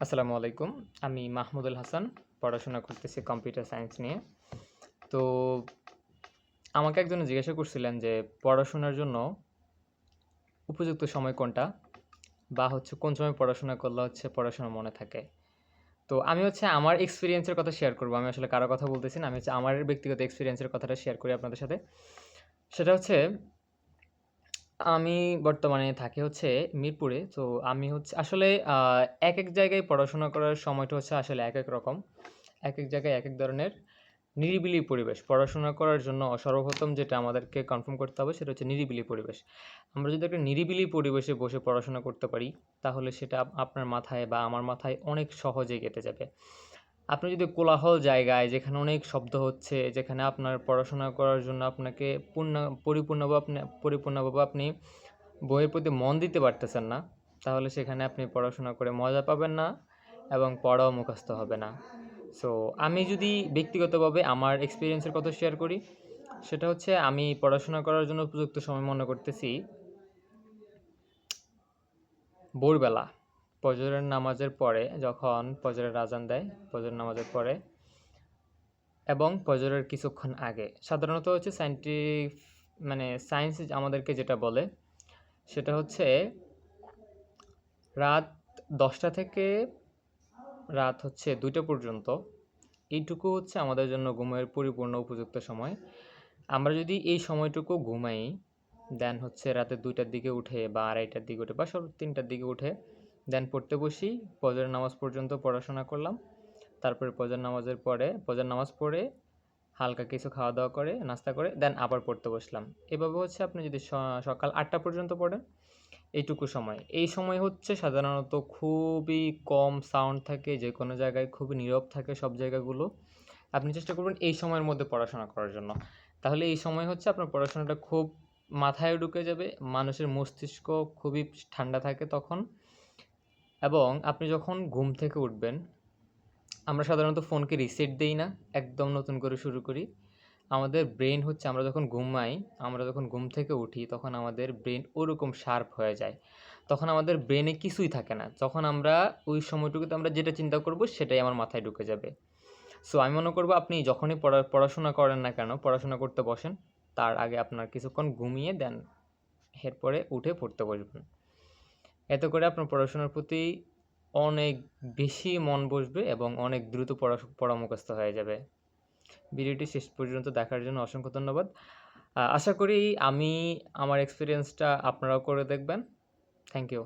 আসসালামু আলাইকুম। আমি মাহমুদুল হাসান, পড়াশোনা করতেছি কম্পিউটার সায়েন্স নিয়ে। তো আমাকে একজন জিজ্ঞাসা করছিলেন যে, পড়াশোনার জন্য উপযুক্ত সময় কোনটা? বা হচ্ছে কোন সময় পড়াশোনা করলে হচ্ছে পড়াশোনা মনে থাকে? তো আমি হচ্ছে আমার এক্সপিরিয়েন্সের কথা শেয়ার করব। আমি আসলে কারও কথা বলতেছি না, আমি হচ্ছে আমার ব্যক্তিগত এক্সপিরিয়েন্সের কথাটা শেয়ার করি আপনাদের সাথে। সেটা হচ্ছে আমি বর্তমানে থাকি হচ্ছে মিরপুরে। তো আমি হচ্ছে আসলে এক, এক জায়গায় পড়াশোনা করার সময়টা হচ্ছে আসলে এক, এক রকম। এক, এক জায়গায় এক, এক ধরনের নিরিবিলি পরিবেশ। পড়াশোনা করার জন্য সর্বপ্রথম যেটা আমাদেরকে কনফার্ম করতে হবে সেটা হচ্ছে নিরিবিলি পরিবেশ। আমরা যদি একটা নিরিবিলি পরিবেশে বসে পড়াশোনা করতে পারি, তাহলে সেটা আপ আপনার মাথায় বা আমার মাথায় অনেক সহজেই গেঁথে যাবে। আপনি যদি কোলাহল জায়গায় যেখানে অনেক শব্দ হচ্ছে, যেখানে আপনার পড়াশোনা করার জন্য আপনাকে পূর্ণ পরিপূর্ণভাবে আপনি পরিপূর্ণভাবে আপনি বইয়ের প্রতি মন দিতে পারতেছেন না, তাহলে সেখানে আপনি পড়াশোনা করে মজা পাবেন না এবং পড়াও মুখস্থ হবে না। সো আমি যদি ব্যক্তিগতভাবে আমার এক্সপিরিয়েন্সের কথা শেয়ার করি, সেটা হচ্ছে আমি পড়াশোনা করার জন্য উপযুক্ত সময় মনে করতেছি ভোরবেলা। ফজরের নামাজের পরে যখন ফজরের আজান দেয়, ফজরের নামাজের পরে এবং ফজরের কিছুক্ষণ আগে। সাধারণত হচ্ছে সায়েন্টিফ মানে সায়েন্স আমাদেরকে যেটা বলে, সেটা হচ্ছে রাত ১০টা থেকে রাত হচ্ছে ২টা পর্যন্ত এইটুকু হচ্ছে আমাদের জন্য ঘুমের পরিপূর্ণ উপযুক্ত সময়। আমরা যদি এই সময়টুকু ঘুমাই, দেন হচ্ছে রাতে দুইটার দিকে উঠে বা ২:৩০টার দিকে উঠে বা সব ৩টার দিকে উঠে দেন পড়তে বসি। ফজরের নামাজ পর্যন্ত পড়াশোনা করলাম। তারপরে ফজর নামাজের পরে ফজর নামাজ পড়ে হালকা কিছু খাওয়া-দাওয়া করে, নাস্তা করে দেন আবার পড়তে বসলাম। এভাবে হচ্ছে আপনি যদি সকাল আটটা পর্যন্ত পড়েন, এইটুকু সময়। এই সময় হচ্ছে সাধারণত খুবই কম সাউন্ড থাকে, যে কোনো জায়গায় খুবই নীরব থাকে সব জায়গাগুলো। আপনি চেষ্টা করবেন এই সময়ের মধ্যে পড়াশোনা করার জন্য। তাহলে এই সময় হচ্ছে আপনার পড়াশোনাটা খুব মাথায় ঢুকে যাবে। মানুষের মস্তিষ্ক খুবই ঠান্ডা থাকে তখন। এবং আপনি যখন ঘুম থেকে উঠবেন, আমরা সাধারণত ফোনকে রিসেট দেই না, একদম নতুন করে শুরু করি। আমাদের ব্রেন হচ্ছে আমরা যখন ঘুমাই, আমরা যখন ঘুম থেকে উঠি তখন আমাদের ব্রেন ওরকম শার্প হয়ে যায়। তখন আমাদের ব্রেনে কিছুই থাকে না। তখন আমরা ওই সময়টুকুতে আমরা যেটা চিন্তা করব সেটাই আমার মাথায় ঢুকে যাবে। সো আমি মনে করব আপনি যখনই পড়া পড়াশোনা করেন না কেন, পড়াশোনা করতে বসেন, তার আগে আপনার কিছুক্ষণ ঘুমিয়ে দেন এরপরে উঠে পড়তে বসবেন। এতে করে আপনার পড়াশোনার প্রতি অনেক বেশি মন বসবে এবং অনেক দ্রুত পড়া পড়া মুখস্থ হয়ে যাবে। ভিডিওটি শেষ পর্যন্ত দেখার জন্য অসংখ্য ধন্যবাদ। আশা করি আমি আমার এক্সপিরিয়েন্সটা আপনারাও করে দেখবেন। Thank you.